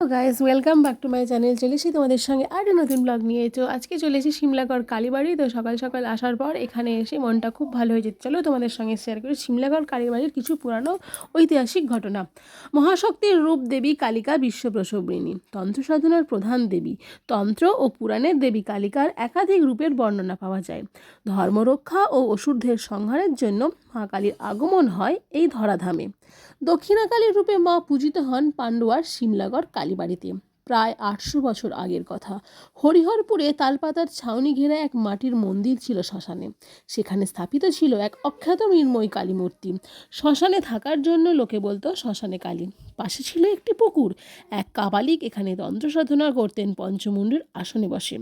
Guys welcome back to my channel চলে এসেছি তোমাদের সঙ্গে আরও নতুন ব্লগ নিয়ে। তো আজকে এসেছি সিমলাগড় কালীবাড়ি। তো সকাল সকাল আসার পর এখানে এসে মনটা খুব ভালো হয়ে যেত চলো তোমাদের সঙ্গে শেয়ার করি সিমলাগড় কালীবাড়ির কিছু পুরানো ঐতিহাসিক ঘটনা। মহাশক্তির রূপ দেবী কালিকা বিশ্বপ্রসবিনী তন্ত্র সাধনার প্রধান দেবী, তন্ত্র ও পুরাণের দেবী কালিকার একাধিক রূপের বর্ণনা পাওয়া যায়। ধর্মরক্ষা ও অসুরদের সংহারের জন্য মা কালীর আগমন হয় এই ধরাধামে। দক্ষিণাকালীর রূপে মা পূজিত হন পান্ডুয়ার সিমলাগড় কালীবাড়িতে। প্রায় আটশো বছর আগের কথা। হরিহরপুরে তালপাতার ছাউনি ঘেরা এক মাটির মন্দির ছিল শ্মশানে। সেখানে স্থাপিত ছিল এক অখ্যাত মৃন্ময়ী কালী মূর্তি। শ্মশানে থাকার জন্য লোকে বলতো শ্মশানে কালী। পাশে ছিল একটি পুকুর। এক কাবালিক এখানে তন্ত্র সাধনা করতেন, পঞ্চমুণ্ডের আসনে বসে।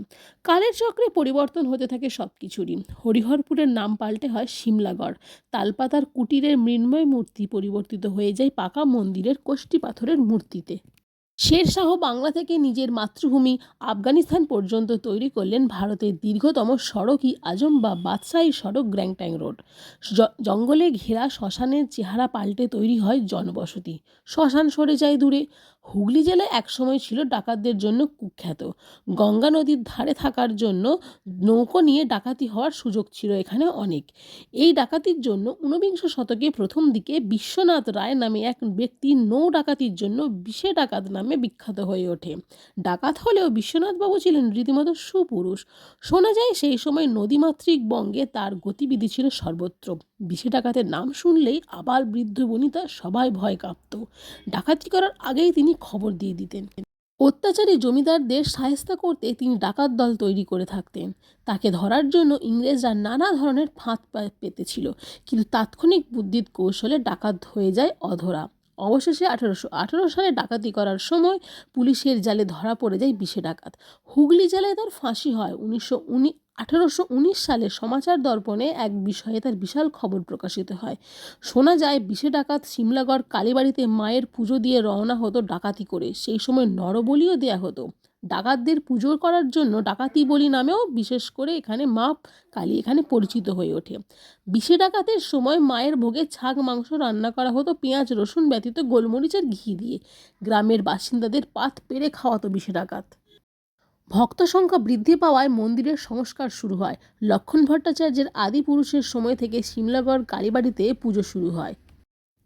কালের চক্রে পরিবর্তন হতে থাকে সব কিছুরই হরিহরপুরের নাম পাল্টে হয় সিমলাগড় তালপাতার কুটিরের মৃন্ময় মূর্তি পরিবর্তিত হয়ে যায় পাকা মন্দিরের কোষ্টি পাথরের মূর্তিতে। শেরশাহ বাংলা থেকে নিজের মাতৃভূমি আফগানিস্তান পর্যন্ত তৈরি করলেন ভারতের দীর্ঘতম সড়কই আজম বা বাদশাহী সড়ক গ্র্যাংট্যাং রোড। জঙ্গলে ঘেরা শ্মশানের চেহারা পাল্টে তৈরি হয় জনবসতি। শ্মশান সরে যায় দূরে। হুগলি জেলায় একসময় ছিল ডাকাতদের জন্য কুখ্যাত। গঙ্গা নদীর ধারে থাকার জন্য নৌকো নিয়ে ডাকাতি হওয়ার সুযোগ ছিল এখানে অনেক। এই ডাকাতির জন্য ঊনবিংশ শতকে প্রথম দিকে বিশ্বনাথ রায় নামে এক ব্যক্তি নৌ ডাকাতির জন্য বিশে ডাকাত নামে বিখ্যাত হয়ে ওঠে। ডাকাত হলেও বিশ্বনাথবাবু ছিলেন রীতিমতো সুপুরুষ। শোনা যায় সেই সময় নদীমাতৃক বঙ্গে তার গতিবিধি ছিল সর্বত্র। বিশে ডাকাতের নাম শুনলেই আবাল বৃদ্ধ বনিতা সবাই ভয় কাঁপত। ডাকাতি করার আগেই তিনি খবর দিয়ে দিতেন। অত্যাচারী জমিদারদের সাহেস্তা করতে তিনি ডাকাত দল তৈরি করে থাকতেন। তাকে ধরার জন্য ইংরেজরা নানা ধরনের ফাঁদ পেতেছিল। কিন্তু তাৎক্ষণিক বুদ্ধির কৌশলে ডাকাত হয়ে যায় অধরা। অবশেষে আঠারোশো আঠারো সালে ডাকাতি করার সময় পুলিশের জালে ধরা পড়ে যায় বিশে ডাকাত। হুগলি জেলায় তার ফাঁসি হয়। উনিশশো উনি আঠারোশো উনিশ সালে সমাচার দর্পণে এক বিষয়ে তার বিশাল খবর প্রকাশিত হয়। শোনা যায়, বিশে ডাকাত সিমলাগড় কালীবাড়িতে মায়ের পুজো দিয়ে রওনা হতো ডাকাতি করে। সেই সময় নরবলিও দেয়া হতো। ডাকাতদের পুজো করার জন্য ডাকাতি বলি নামেও বিশেষ করে এখানে মা কালী এখানে পরিচিত হয়ে ওঠে। বিশে ডাকাতের সময় মায়ের ভোগে ছাগ, মাংস রান্না করা হতো পেঁয়াজ, রসুন ব্যতীত গোলমরিচের ঘি দিয়ে। গ্রামের বাসিন্দাদের পাত পেরে খাওয়াতো বিশে ডাকাত। ভক্ত সংখ্যা বৃদ্ধি পাওয়ায় মন্দিরের সংস্কার শুরু হয়। লক্ষণ ভট্টাচার্যের আদি পুরুষের সময় থেকে সিমলাগড় কালীবাড়িতে পুজো শুরু হয়।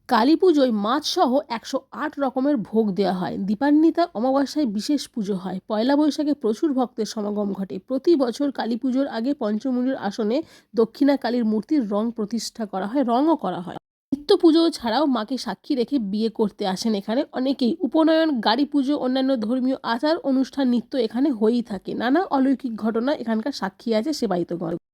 কালী পুজোয় মাছসহ একশো আট রকমের ভোগ দেওয়া হয়। দীপান্বিতা অমাবস্যায় বিশেষ পুজো হয়। পয়লা বৈশাখে প্রচুর ভক্তের সমাগম ঘটে। প্রতি বছর কালী পুজোর আগে পঞ্চমুণ্ডির আসনে দক্ষিণা কালীর মূর্তির রং প্রতিষ্ঠা করা হয়, রঙও করা হয়। নিত্য পুজো ছাড়াও মাকে সাক্ষী রেখে বিয়ে করতে আসেন এখানে অনেকেই। উপনয়ন, গাড়ি পুজো, অন্যান্য ধর্মীয় আচার, অনুষ্ঠান, নিত্য এখানে হয়েই থাকে। নানা অলৌকিক ঘটনা এখানকার সাক্ষী আছে সেবায়িতগণ